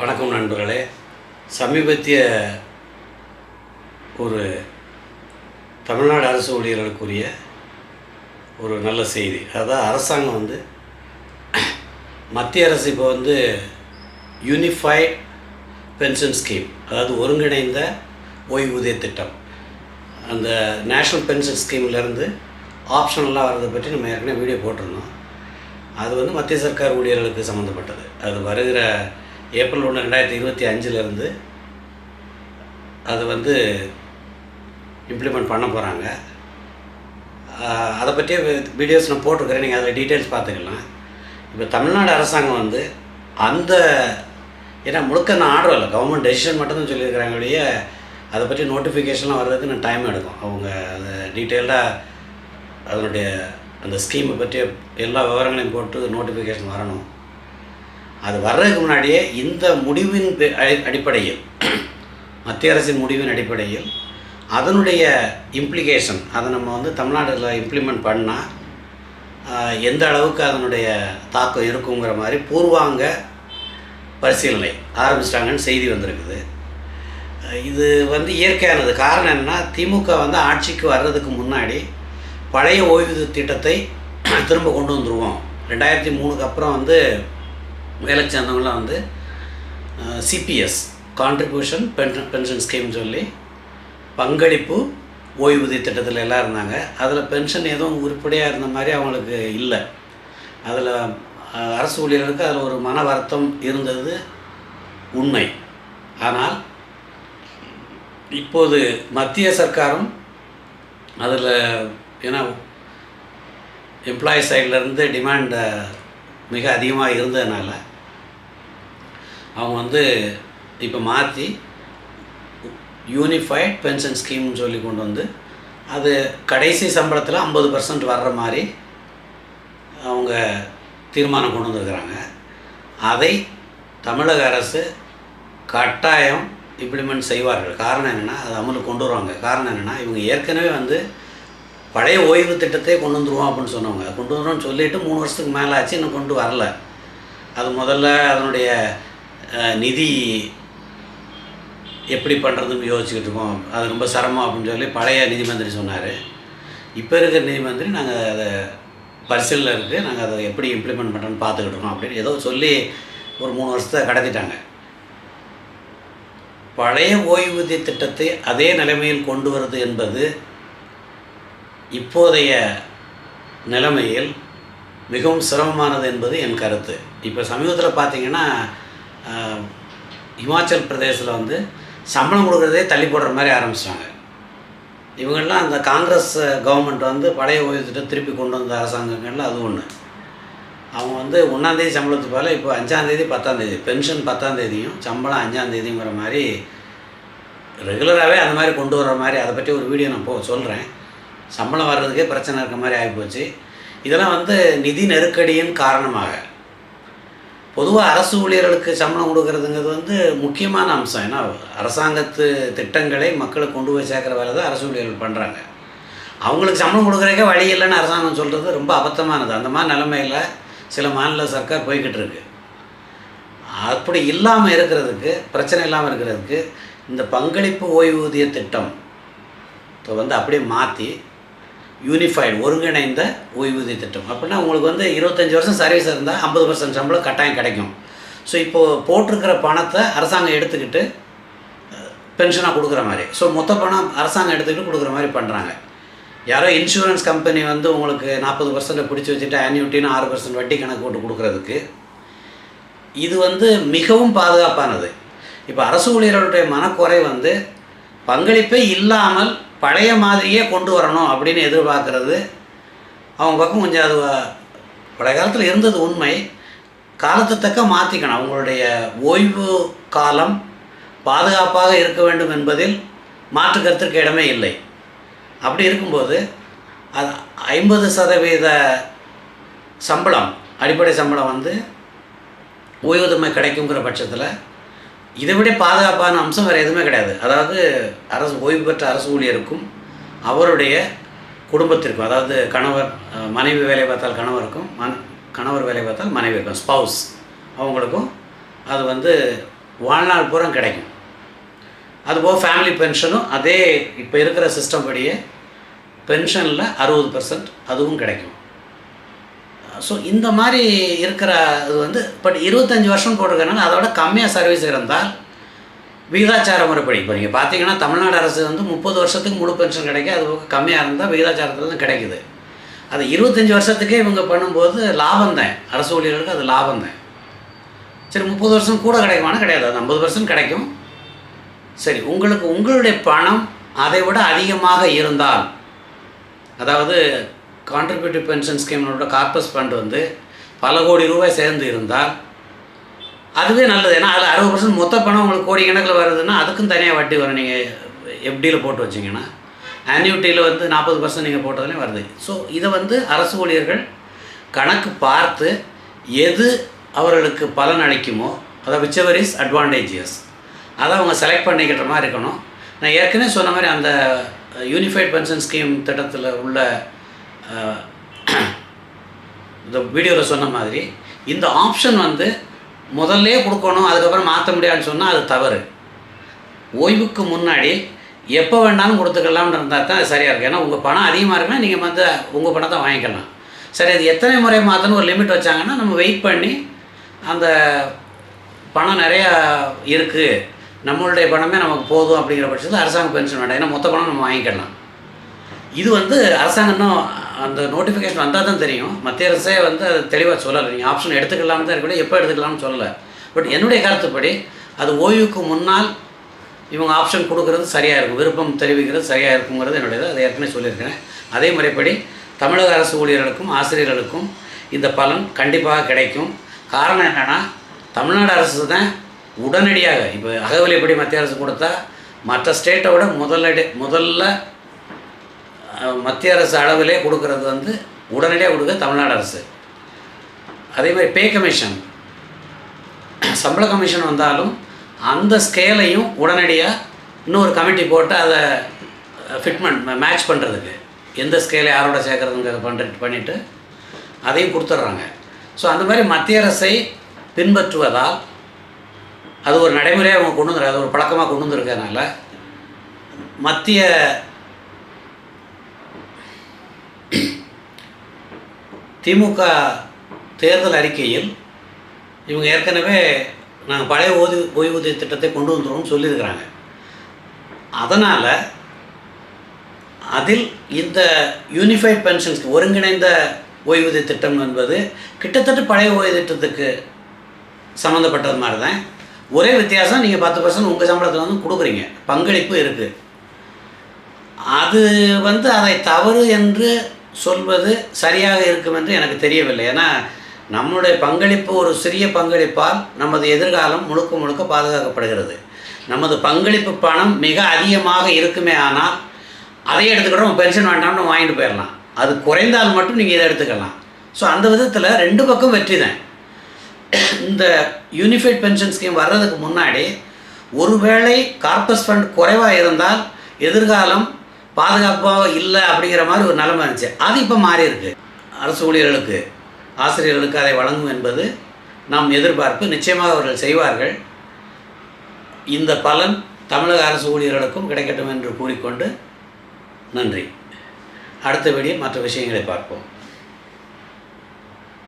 வணக்கம் நண்பர்களே. சமீபத்திய ஒரு தமிழ்நாடு அரசு ஊழியர்களுக்குரிய ஒரு நல்ல செய்தி. அதாவது அரசாங்கம் வந்து மத்திய அரசு இப்போ வந்து யூனிஃபைட் பென்ஷன் ஸ்கீம் அதாவது ஒருங்கிணைந்த ஓய்வூதிய திட்டம். அந்த நேஷ்னல் பென்ஷன் ஸ்கீம்லேருந்து ஆப்ஷனலாக வர்றதை பற்றி நம்ம ஏற்கனவே வீடியோ போட்டிருந்தோம். அது வந்து மத்திய சர்க்கார் ஊழியர்களுக்கு சம்மந்தப்பட்டது. அது வருகிற ஏப்ரல் ஒன்று ரெண்டாயிரத்தி இருபத்தி அஞ்சுலேருந்து அது வந்து இம்ப்ளிமெண்ட் பண்ண போகிறாங்க அதை பற்றிய வீடியோஸ் நான் போட்டிருக்கிறேன். நீங்கள் அதில் டீட்டெயில்ஸ் பார்த்துக்கலாம். இப்போ தமிழ்நாடு அரசாங்கம் வந்து அந்த ஏன்னா முழுக்க நான் ஆர்டர் இல்லை. கவர்மெண்ட் டெசிஷன் மட்டும்தான் சொல்லியிருக்கிறாங்க ஒழிய அதை பற்றி நோட்டிஃபிகேஷன்லாம் வர்றதுக்கு நான் டைம் எடுக்கும். அவங்க அதை டீட்டெயில்டாக அதனுடைய அந்த ஸ்கீமை பற்றிய எல்லா விவரங்களையும் போட்டு நோட்டிஃபிகேஷன் வரணும். அது வர்றதுக்கு முன்னாடியே இந்த முடிவின் அடி- அடிப்படையில் மத்திய அரசின் முடிவின் அடிப்படையில் அதனுடைய இம்ப்ளிகேஷன் அதை நம்ம வந்து தமிழ்நாட்டில் இம்ப்ளிமெண்ட் பண்ணால் எந்த அளவுக்கு அதனுடைய தாக்கம் இருக்குங்கிற மாதிரி பூர்வாங்க பரிசீலனை ஆரம்பிச்சிட்டாங்கன்னு செய்தி வந்திருக்குது. இது வந்து இயற்கையானது. காரணம் என்னென்னா திமுக வந்து ஆட்சிக்கு வர்றதுக்கு முன்னாடி பழைய ஓய்வூதிய திட்டத்தை திரும்ப கொண்டு வந்துடுவோம் ரெண்டாயிரத்தி மூணுக்கு அப்புறம் வந்து வேலைக்கு சேர்ந்தவங்களாம் வந்து CPS contribution pension pension scheme சொல்லி பங்களிப்பு ஓய்வூதிய திட்டத்தில் எல்லாம் இருந்தாங்க. அதில் பென்ஷன் எதுவும் உருப்படியாக இருந்த மாதிரி அவங்களுக்கு இல்லை. அதில் அரசு ஊழியர்களுக்கு அதில் ஒரு மன வருத்தம் இருந்தது உண்மை. ஆனால் இப்போது மத்திய சர்க்காரும் அதில் ஏன்னா எம்ப்ளாயி சைட்லேருந்து டிமாண்டை மிக அதிகமாக இருந்ததுனால அவங்க வந்து இப்போ மாற்றி யூனிஃபைட் பென்ஷன் ஸ்கீம்னு சொல்லி கொண்டு வந்து அது கடைசி சம்பளத்தில் ஐம்பது பர்சன்ட் வர்ற மாதிரி அவங்க தீர்மானம் கொண்டு வந்திருக்கிறாங்க. அதை தமிழக அரசு கட்டாயம் இம்ப்ளிமெண்ட் செய்வார்கள். காரணம் என்னென்னா அது அமலுக்கு கொண்டு வருவாங்க. காரணம் என்னென்னா இவங்க ஏற்கனவே வந்து பழைய ஓய்வு திட்டத்தை கொண்டு வந்துருவோம் அப்படின்னு சொன்னவங்க. கொண்டு வந்துருவோம்னு சொல்லிட்டு மூணு வருஷத்துக்கு மேலே ஆச்சு இன்னும் கொண்டு வரல. அது முதல்ல அதனுடைய நிதி எப்படி பண்ணுறதுன்னு யோசிச்சுக்கிட்டு இருக்கோம். அது ரொம்ப சிரமம் அப்படின்னு சொல்லி பழைய நிதி மந்திரி சொன்னார். இப்போ இருக்கிற நிதி மந்திரி நாங்கள் அதை பரிசீலனை இருக்குது நாங்கள் அதை எப்படி இம்ப்ளிமெண்ட் பண்ணுறோன்னு பார்த்துக்கிட்டு இருக்கோம் அப்படின்னு ஏதோ சொல்லி ஒரு மூணு வருஷத்தை கடத்திட்டாங்க. பழைய ஓய்வூதிய திட்டத்தை அதே நிலைமையில் கொண்டு வருது என்பது இப்போதைய நிலைமையில் மிகவும் சிரமமானது என்பது என் கருத்து. இப்போ சமீபத்தில் பார்த்தீங்கன்னா இமாச்சல் பிரதேசத்தில் வந்து சம்பளம் கொடுக்குறதே தள்ளி போடுற மாதிரி ஆரம்பிச்சிட்டாங்க. இவங்கெல்லாம் அந்த காங்கிரஸ் கவர்மெண்ட் வந்து பழைய ஓய்வு திருப்பி கொண்டு வந்த அரசாங்கங்கள்ல அது ஒன்று அவங்க வந்து ஒன்றாந்தேதி சம்பளத்துக்கு போல இப்போ அஞ்சாந்தேதி பத்தாந்தேதி பென்ஷன் பத்தாந்தேதியும் சம்பளம் அஞ்சாந்தேதிங்கிற மாதிரி ரெகுலராகவே அந்த மாதிரி கொண்டு வர்ற மாதிரி அதை பற்றி ஒரு வீடியோ நான் போ சொல்கிறேன் சம்பளம் வர்றதுக்கே பிரச்சனை இருக்க மாதிரி ஆகிப்போச்சு. இதெல்லாம் வந்து நிதி நெருக்கடியின் காரணமாக. பொதுவாக அரசு ஊழியர்களுக்கு சம்பளம் கொடுக்கறதுங்கிறது வந்து முக்கியமான அம்சம். ஏன்னா அரசாங்கத்து திட்டங்களை மக்களை கொண்டு போய் சேர்க்குற வேலை தான் அரசு ஊழியர்கள் பண்ணுறாங்க அவங்களுக்கு சம்பளம் கொடுக்குறதுக்கே வழி இல்லைன்னு அரசாங்கம் சொல்கிறது ரொம்ப அபத்தமானது. அந்த மாதிரி நிலமையில் சில மாநில சர்க்கார் போய்கிட்டு இருக்கு. அப்படி இல்லாமல் இருக்கிறதுக்கு பிரச்சனை இல்லாமல் இருக்கிறதுக்கு இந்த பங்களிப்பு ஓய்வூதிய திட்டம் இப்போ வந்து அப்படியே மாற்றி யூனிஃபைடு ஒருங்கிணைந்த ஓய்வூதிய திட்டம். அப்படின்னா உங்களுக்கு வந்து இருபத்தஞ்சி வருஷம் சர்வீஸ் இருந்தால் ஐம்பது பர்சன்ட் சம்பளம் கட்டாயம் கிடைக்கும். ஸோ இப்போது போட்டிருக்கிற பணத்தை அரசாங்கம் எடுத்துக்கிட்டு பென்ஷனாக கொடுக்குற மாதிரி. ஸோ மொத்த பணம் அரசாங்கம் எடுத்துக்கிட்டு கொடுக்குற மாதிரி பண்ணுறாங்க யாரோ இன்சூரன்ஸ் கம்பெனி வந்து உங்களுக்கு நாற்பது பர்சன்ட் பிடிச்சி வச்சுட்டு ஆன்யூட்டின்னு ஆறு பர்சன்ட் வட்டி கணக்கு போட்டு கொடுக்குறதுக்கு இது வந்து மிகவும் பாதுகாப்பானது. இப்போ அரசு ஊழியர்களுடைய மனக்குறை வந்து பங்களிப்பே இல்லாமல் பழைய மாதிரியே கொண்டு வரணும் அப்படின்னு எதிர்பார்க்கறது. அவங்க பக்கம் கொஞ்சம் அது பழைய காலத்தில் இருந்தது உண்மை. காலத்தை தக்க மாற்றிக்கணும் அவங்களுடைய ஓய்வு காலம் பாதுகாப்பாக இருக்க வேண்டும் என்பதில் மாற்று கருத்திற்கு இடமே இல்லை. அப்படி இருக்கும்போது அது ஐம்பது சதவீத சம்பளம் அடிப்படை சம்பளம் வந்து ஓய்வூதியமை கிடைக்குங்கிற பட்சத்தில் இதை விட பாதுகாப்பான அம்சம் வேறு எதுவுமே கிடையாது. அதாவது அரசு ஓய்வு பெற்ற அரசு ஊழியருக்கும் அவருடைய குடும்பத்திற்கும் அதாவது கணவர் மனைவி வேலை பார்த்தால் கணவருக்கும் மன கணவர் வேலை பார்த்தால் மனைவி இருக்கும் ஸ்பவுஸ் அவங்களுக்கும் அது வந்து வாழ்நாள் பூரா கிடைக்கும். அதுபோக ஃபேமிலி பென்ஷனும் அதே இப்போ இருக்கிற சிஸ்டம் படியே பென்ஷனில் அறுபது பர்சன்ட் அதுவும் கிடைக்கும். ஸோ இந்த மாதிரி இருக்கிற இது வந்து பட் இருபத்தஞ்சி வருஷம் போட்டிருக்கனால அதோட கம்மியாக சர்வீஸ் இருந்தால் விகிதாச்சார முறைப்படி. இப்போ நீங்கள் பார்த்தீங்கன்னா தமிழ்நாடு அரசு வந்து முப்பது வருஷத்துக்கு முழு பென்ஷன் கிடைக்கும் அது கம்மியாக இருந்தால் விகிதாச்சாரத்தில் தான் கிடைக்குது. அது இருபத்தஞ்சி வருஷத்துக்கே இவங்க பண்ணும்போது லாபம் தான். அரசு ஊழியர்களுக்கு அது லாபம் தான். சரி முப்பது வருஷம் கூட கிடைக்குமானா கிடையாது. அது ஐம்பது பர்சன்ட் கிடைக்கும். சரி உங்களுக்கு உங்களுடைய பணம் அதை விட அதிகமாக இருந்தால் அதாவது கான்ட்ரிபியூட்டிவ் பென்ஷன் ஸ்கீமோட கார்பஸ் ஃபண்ட் வந்து பல கோடி ரூபாய் சேர்ந்து இருந்தால் அதுவே நல்லது. ஏன்னா அதில் அறுபது பர்சன்ட் மொத்த பணம் உங்களுக்கு கோடி கணக்கில் வருதுன்னா அதுக்கும் தனியாக வட்டி வரும் நீங்கள் எஃப்டியில் போட்டு வச்சிங்கன்னா ஆன்யூட்டியில் வந்து நாற்பது பர்சன்ட் நீங்கள் போட்டதுலேயும் வருது. ஸோ இதை வந்து அரசு ஊழியர்கள் கணக்கு பார்த்து எது அவர்களுக்கு பலன் அளிக்குமோ அதை விச்சவர் இஸ் அட்வான்டேஜியஸ் அதை அவங்க செலக்ட் பண்ணிக்கிற மாதிரி இருக்கணும். நான் ஏற்கனவே சொன்ன மாதிரி அந்த யூனிஃபைட் பென்ஷன் ஸ்கீம் திட்டத்தில் உள்ள இந்த வீடியோவில் சொன்ன மாதிரி இந்த ஆப்ஷன் வந்து முதல்ல கொடுக்கணும் அதுக்கப்புறம் மாற்ற முடியாதுன்னு சொன்னால் அது தவறு. ஓய்வுக்கு முன்னாடி எப்போ வேணாலும் கொடுத்துக்கலாம்னு இருந்தால் தான் அது சரியாக இருக்கும். ஏன்னா உங்கள் பணம் அதிகமாக இருக்குன்னா நீங்கள் வந்து உங்கள் பணத்தை வாங்கிக்கலாம். சரி அது எத்தனை முறை மாற்றணும் ஒரு லிமிட் வச்சாங்கன்னா நம்ம வெயிட் பண்ணி அந்த பணம் நிறையா இருக்குது நம்மளுடைய பணமே நமக்கு போதும் அப்படிங்கிற பட்சத்தில் அரசாங்க பென்ஷன் வேண்டாம். ஏன்னா மொத்த பணம் நம்ம வாங்கிக்கலாம். இது வந்து அரசாங்கம் இன்னும் அந்த நோட்டிஃபிகேஷன் வந்தால் தான் தெரியும். மத்திய அரசே வந்து அது தெளிவாக சொல்லலை. நீங்கள் ஆப்ஷன் எடுத்துக்கலாம் தான் இருக்கக்கூடிய எப்போ எடுத்துக்கலாம்னு சொல்லலை. பட் என்னுடைய கருத்துப்படி அது ஓய்வுக்கு முன்னால் இவங்க ஆப்ஷன் கொடுக்கறது சரியாக இருக்கும். விருப்பம் தெரிவிக்கிறது சரியாக இருக்குங்கிறது என்னுடையது. அதை ஏற்கனவே சொல்லியிருக்கிறேன். அதே முறைப்படி தமிழக அரசு ஊழியர்களுக்கும் ஆசிரியர்களுக்கும் இந்த பலன் கண்டிப்பாக கிடைக்கும். காரணம் என்னென்னா தமிழ்நாடு அரசு தான் உடனடியாக இப்போ அகவலைப்படி மத்திய அரசு கொடுத்தா மற்ற ஸ்டேட்டை விட முதல்ல முதல்ல மத்திய அரசு அளவிலே கொடுக்கறது வந்து உடனடியாக கொடுக்க தமிழ்நாடு அரசு. அதே மாதிரி பே கமிஷன் சம்பள கமிஷன் வந்தாலும் அந்த ஸ்கேலையும் உடனடியாக இன்னொரு கமிட்டி போட்டு அதை ஃபிட்மெண்ட் மேட்ச் பண்ணுறதுக்கு எந்த ஸ்கேலை யாரோட சேர்க்குறதுங்கிறத பண்ணிட்டு பண்ணிவிட்டு அதையும் கொடுத்துட்றாங்க. ஸோ அந்த மாதிரி மத்திய அரசை பின்பற்றுவதால் அது ஒரு நடைமுறையாக அவங்க கொண்டு வந்து அது ஒரு பழக்கமாக கொண்டு வந்திருக்கிறதுனால மத்திய திமுக தேர்தல் அறிக்கையில் இவங்க ஏற்கனவே நாங்கள் பழைய ஓய்வு ஓய்வூதிய திட்டத்தை கொண்டு வந்துடுவோம்னு சொல்லியிருக்கிறாங்க. அதனால் அதில் இந்த யூனிஃபைட் பென்ஷன்ஸ் ஒருங்கிணைந்த ஓய்வூதிய திட்டம் என்பது கிட்டத்தட்ட பழைய ஓய்வு திட்டத்துக்கு சம்மந்தப்பட்டது மாதிரி தான் ஒரே வித்தியாசம் நீங்கள் பத்து பர்சன்ட் உங்கள் சம்பளத்தில் வந்து கொடுக்குறீங்க. பங்களிப்பு இருக்குது அது வந்து அதை தவறு என்று சொல்வது சரியாக இருக்கும் என்று எனக்கு தெரியவில்லை. ஏன்னா நம்முடைய பங்களிப்பு ஒரு சிறிய பங்களிப்பால் நமது எதிர்காலம் முழுக்க முழுக்க பாதுகாக்கப்படுகிறது. நமது பங்களிப்பு பணம் மிக அதிகமாக இருக்குமே ஆனால் அதை எடுத்துக்கிட்டோம் பென்ஷன் வேண்டாம்னு வாங்கிட்டு போயிடலாம். அது குறைந்தால் மட்டும் நீங்கள் இதை எடுத்துக்கலாம். ஸோ அந்த விதத்தில் ரெண்டு பக்கம் வெற்றி தான். இந்த யூனிஃபைட் பென்ஷன் ஸ்கீம் வர்றதுக்கு முன்னாடி ஒருவேளை கார்பஸ் ஃபண்ட் குறைவாக இருந்தால் எதிர்காலம் பாதுகாப்பாக இல்லை அப்படிங்கிற மாதிரி ஒரு நிலைமை இருந்துச்சு. அது இப்போ மாறி இருக்கு. அரசு ஊழியர்களுக்கு ஆசிரியர்களுக்கு அதை வழங்கும் என்பது நாம் எதிர்பார்ப்பு. நிச்சயமாக அவர்கள் செய்வார்கள். இந்த பலன் தமிழக அரசு ஊழியர்களுக்கும் கிடைக்கட்டும் என்று கூறிக்கொண்டு நன்றி. அடுத்த வீடியோ மற்ற விஷயங்களை பார்ப்போம்.